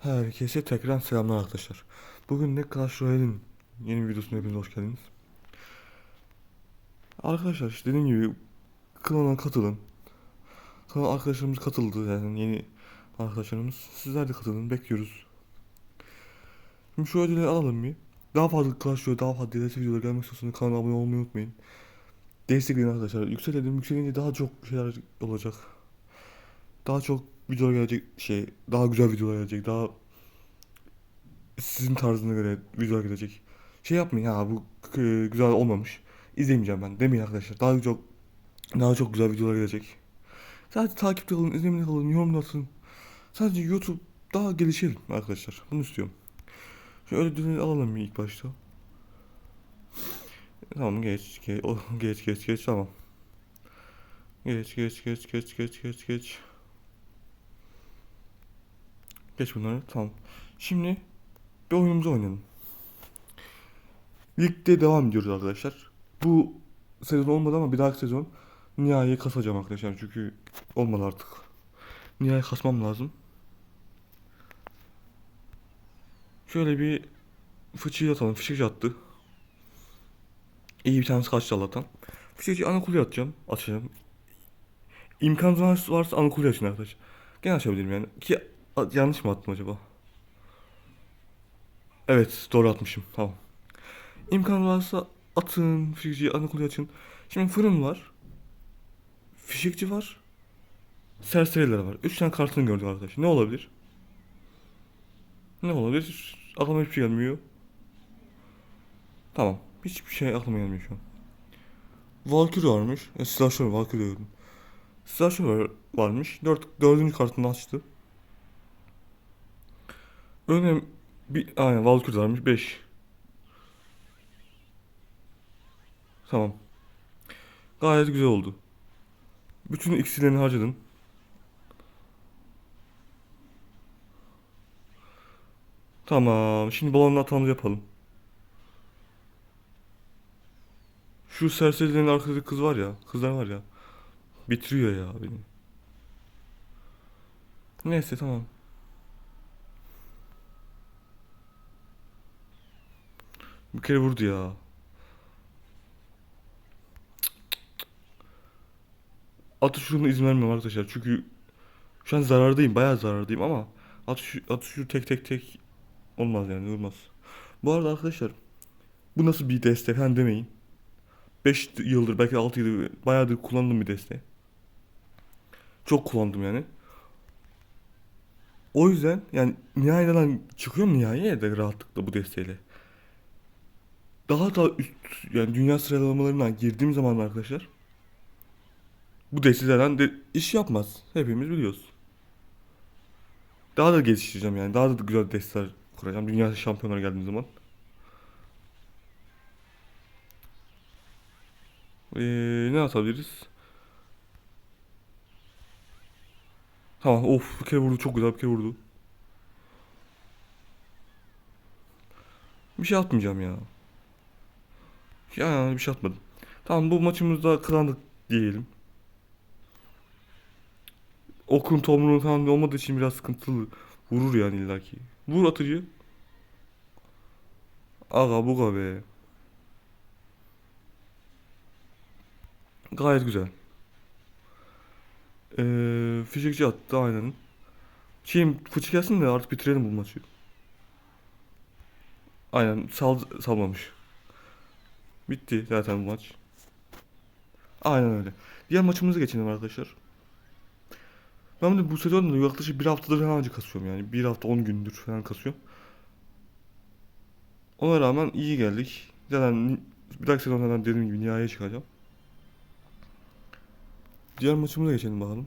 Herkese tekrar selamlar arkadaşlar. Bugün de Clash Royale'in yeni videosuna hepiniz hoş geldiniz. Arkadaşlar işte dediğim gibi klana katılın. Klana arkadaşlarımız katıldı yani yeni arkadaşlarımız. Sizler de katılın bekliyoruz. Şimdi şu ödülleri alalım bir. Daha fazla Clash Royale daha fazla DLC videoları gelmek istiyorsanız kanala abone olmayı unutmayın. Destekleyin arkadaşlar. Yükselelim yükselince daha çok şeyler olacak. Daha çok videolar gelecek şey daha güzel videolar gelecek daha sizin tarzına göre videolar gelecek. Şey yapmayın ha bu güzel olmamış. İzlemeyeceğim ben demeyin arkadaşlar. Daha çok daha çok güzel videolar gelecek. Sadece takipte kalın, izlemede kalın, yorum atın. Sadece YouTube daha gelişelim arkadaşlar. Bunu istiyorum. Şöyle ödülleri alalım ilk başta. Tamam geç geç o, geç geç geç tamam. Geç geç geç geç geç geç geç. Geç bunları tamam. Şimdi bir oyunumuzu oynayalım. Ligde devam ediyoruz arkadaşlar. Bu sezon olmadı ama bir dahaki sezon nihai kasacağım arkadaşlar çünkü olmadı artık. Nihai kasmam lazım. Şöyle bir fıçıyı atalım. Fıçıcı attı. İyi bir tanesi kaçtı Allah'tan. Fıçıcı ana kuleyi atacağım. Açacağım. İmkan varsa, varsa ana kuleyi açın arkadaşlar. Gene açabilirim yani. Ki yanlış mı attım acaba? Evet doğru atmışım. Tamam. İmkan varsa atın. Fişekçiyi ana kuleyi açın. Şimdi fırın var. Fişekçi var. Serseriler var. Üç tane kartını gördük arkadaşlar. Ne olabilir? Ne olabilir? Aklıma hiçbir şey gelmiyor. Tamam. Hiçbir şey aklıma gelmiyor şu an. Valkyrie varmış. E, Slasher Valkyrie gördüm. Slasher varmış. Dört, dördüncü kartını açtı. Önem bir aynen Valkyrie varmış 5. Tamam. Gayet güzel oldu. Bütün iksirlerini harcadın. Tamam. Şimdi balonla atamızı yapalım. Şu serserilerin arkadaki kız var ya. Kızlar var ya. Bitiriyor ya beni. Neyse tamam. Bir kere vurdu ya. Atış şuna izin vermiyorum arkadaşlar. Çünkü şu an zarardayım. Bayağı zarardayım ama atış, atış tek tek tek olmaz yani olmaz. Bu arada arkadaşlar bu nasıl bir deste falan demeyin. 5 yıldır belki 6 yıldır bayağıdır kullandığım bir deste. Çok kullandım yani. O yüzden yani nihayeden çıkıyorum nihayeye de rahatlıkla bu desteğiyle. Daha da üst yani dünya sıralamalarına girdiğim zaman arkadaşlar bu destelerden de iş yapmaz. Hepimiz biliyoruz. Daha da geliştireceğim yani. Daha da güzel desteler kuracağım. Dünya şampiyonları geldiğim zaman. Ee, ne atabiliriz? Tamam of bir kere vurdu çok güzel bir kere vurdu. Bir şey atmayacağım ya. Ya bir şey atmadım. Tamam bu maçımızda kazandık diyelim. Okun tomruğu falan olmadığı için biraz sıkıntılı. Vurur yani illaki. Vur atıcı. Aga buga be. Gayet güzel. Ee, fişekçi attı aynen. Şeyim fıçı gelsin de artık bitirelim bu maçı. Aynen sal salmamış. Bitti zaten bu maç. Aynen öyle. Diğer maçımıza geçelim arkadaşlar. Ben de bu sezonda yaklaşık bir haftadır falan önce kasıyorum yani. Bir hafta 10 gündür falan kasıyorum. Ona rağmen iyi geldik. Zaten bir dahaki sezondan dediğim gibi nihayeye çıkacağım. Diğer maçımıza geçelim bakalım.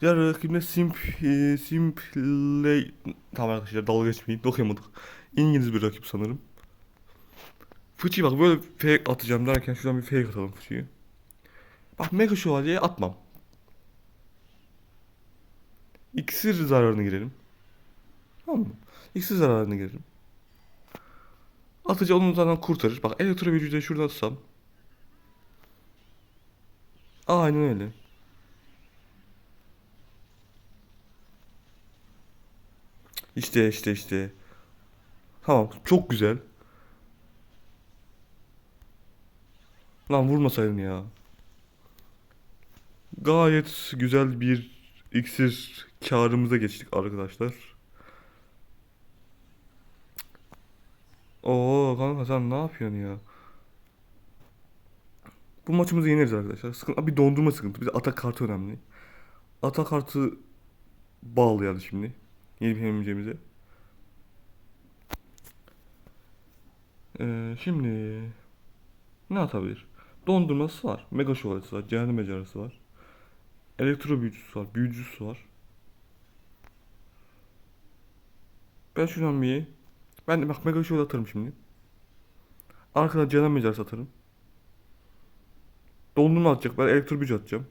Diğer rakibimde Simp, e, Simple... Tamam arkadaşlar dalga geçmeyin. Okuyamadık. İngiliz bir rakip sanırım. Fıçıyı bak böyle fake atacağım derken şuradan bir fake atalım fıçıyı. Bak Mega Şövalye'ye atmam. İksir zararını girelim. Tamam mı? İksir zararını girelim. Atıcı onu zaten kurtarır. Bak elektro de şurada atsam. Aynen öyle. İşte işte işte. Tamam çok güzel. Lan vurmasaydın ya. Gayet güzel bir iksir karımıza geçtik arkadaşlar. Oo kanka sen ne yapıyorsun ya? Bu maçımızı yeneriz arkadaşlar. Sıkıntı, bir dondurma sıkıntı. Bize atak kartı önemli. Atak kartı bağlayalım şimdi. Yeni yenileceğimize. Ee, şimdi ne atabilir? Dondurması var. Mega şövalyesi var. Cehennem mecarası var. Elektro büyücüsü var. Büyücüsü var. Ben şuradan bir ben de bak mega şövalye atarım şimdi. Arkadan cehennem mecarası atarım. Dondurma atacak. Ben elektro büyücü atacağım.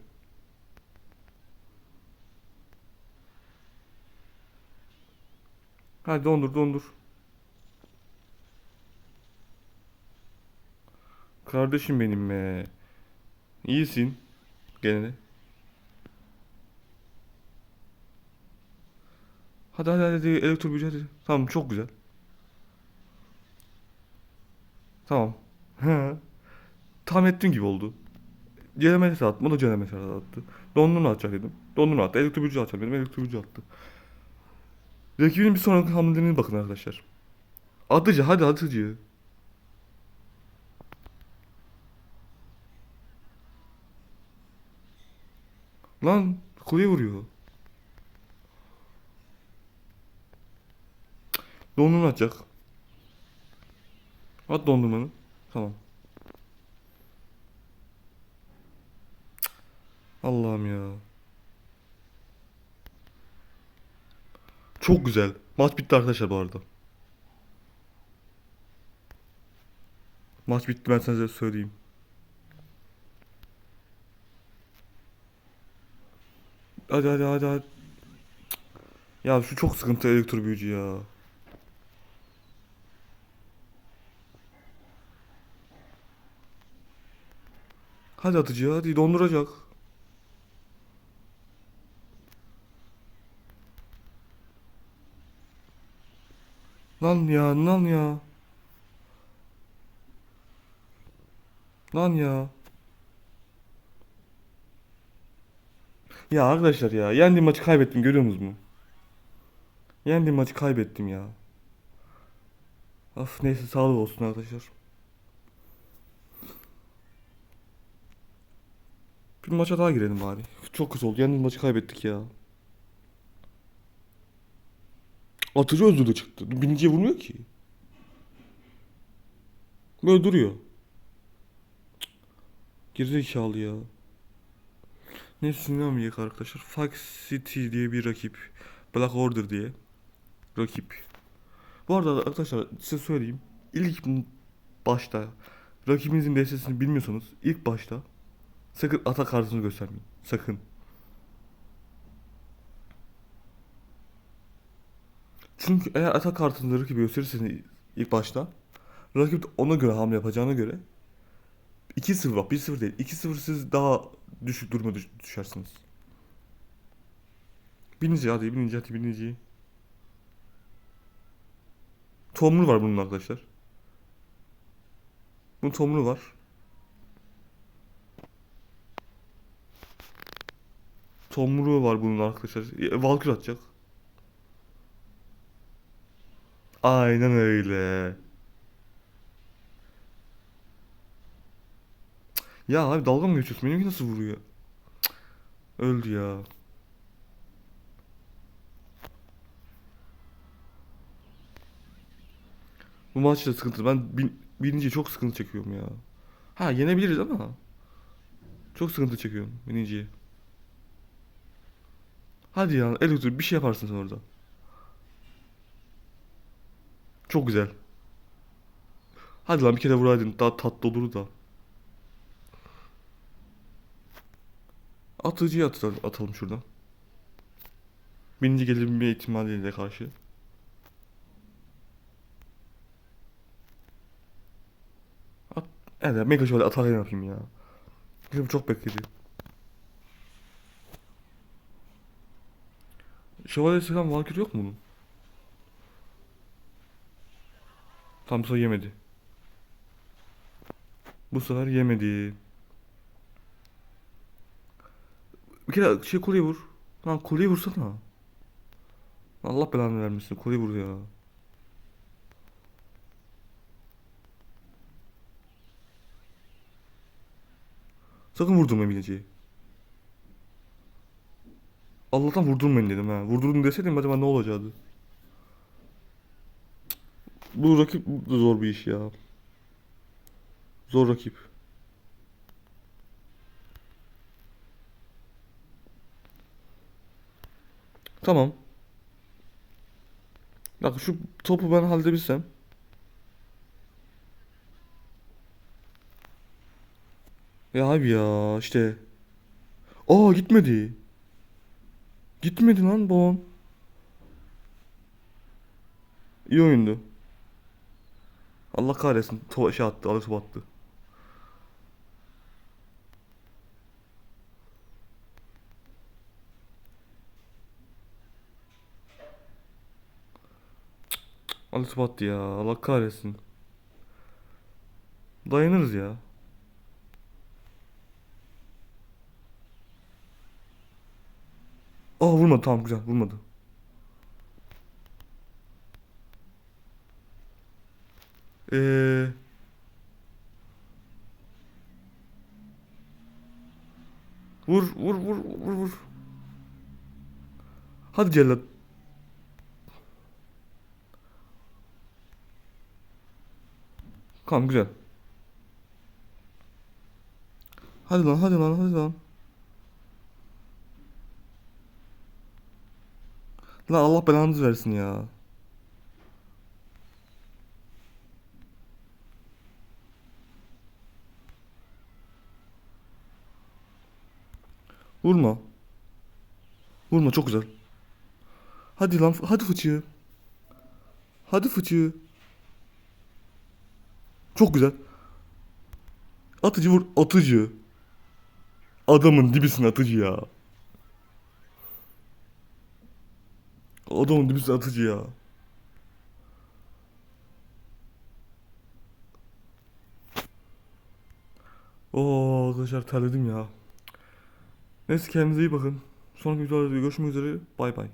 Hadi dondur dondur. Kardeşim benim be. İyisin. Gene de. Hadi hadi hadi elektro büyücü hadi. Tamam çok güzel. Tamam. Tahmin ettiğim gibi oldu. Cenemete attım. O da cenemete attı. Dondurma atacak dedim. Dondurma attı. Elektro büyücü atacak dedim. Elektro büyücü attı. Rakibinin bir sonraki hamlelerine bakın arkadaşlar. Atıcı hadi atıcı. Lan kuleye vuruyor. Dondurma atacak. At dondurmanı. Tamam. Allah'ım ya. Çok güzel. Maç bitti arkadaşlar bu arada. Maç bitti ben size söyleyeyim. Hadi hadi hadi hadi. Ya şu çok sıkıntı elektro büyücü ya. Hadi atıcı hadi donduracak. Lan ya lan ya. Lan ya. Ya arkadaşlar ya yendiğim maçı kaybettim görüyor musunuz mu? Yendiğim maçı kaybettim ya. Of neyse sağlık olsun arkadaşlar. Bir maça daha girelim bari. Çok kötü oldu. Yendiğim maçı kaybettik ya. Atıcı özürlü çıktı. Biniciye vurmuyor ki. Böyle duruyor. Gerizekalı ya. Neyse sinirlenmeyecek arkadaşlar. Fox City diye bir rakip. Black Order diye. Rakip. Bu arada arkadaşlar size söyleyeyim. İlk başta rakibinizin destesini bilmiyorsanız ilk başta sakın ata kartını göstermeyin. Sakın. Çünkü eğer ata kartını rakibi gösterirseniz ilk başta rakip ona göre hamle yapacağına göre 2-0 bak 1-0 değil 2-0 siz daha düşük duruma düş- düşersiniz. Binici hadi binici hadi binici. Tomru var bunun arkadaşlar. Bunun tomru var. Tomru var bunun arkadaşlar. E, Valkür atacak. Aynen öyle. Ya abi dalga mı geçiyorsun? Benimki nasıl vuruyor? Cık, Öldü ya. Bu maçta sıkıntı. Ben bin, binince çok sıkıntı çekiyorum ya. Ha yenebiliriz ama. Çok sıkıntı çekiyorum bininciye. Hadi ya elektrik bir şey yaparsın sen orada. Çok güzel. Hadi lan bir kere vuraydın daha tatlı olur da. Atıcıyı atalım, atalım şuradan. Birinci gelebilme ihtimaliyle karşı. At, evet mega şöyle atar yapayım ya. Bizim çok bekledi. Şövalyesi falan Valkyrie yok mu bunun? Sefer yemedi. Bu sefer yemedi. Bir kere şey kuleye vur. Lan kuleye vursana. Allah belanı vermesin. Kuleye vur ya. Sakın vurdurma bineceği. Allah'tan vurdurmayın dedim ha. Vurdurun deseydim acaba ne olacaktı? Bu rakip zor bir iş ya. Zor rakip. Tamam. Bak şu topu ben halledebilsem. Ya abi ya işte. Aa gitmedi. Gitmedi lan balon. İyi oyundu. Allah kahretsin. To şey attı. Alıp attı. Alıp attı ya. Allah kahretsin. Dayanırız ya. Aa vurmadı tamam güzel vurmadı. Eee Vur vur vur vur vur. Hadi cellat. Tamam güzel. Hadi lan hadi lan hadi lan. Lan Allah belanızı versin ya. Vurma. Vurma çok güzel. Hadi lan hadi fıçı. Hadi fıçı. Çok güzel. Atıcı vur atıcı. Adamın dibisin atıcı ya. Adamın dibisi atıcı ya. Oo arkadaşlar terledim ya. Neyse kendinize iyi bakın. Sonraki videolarda görüşmek üzere. Bay bay.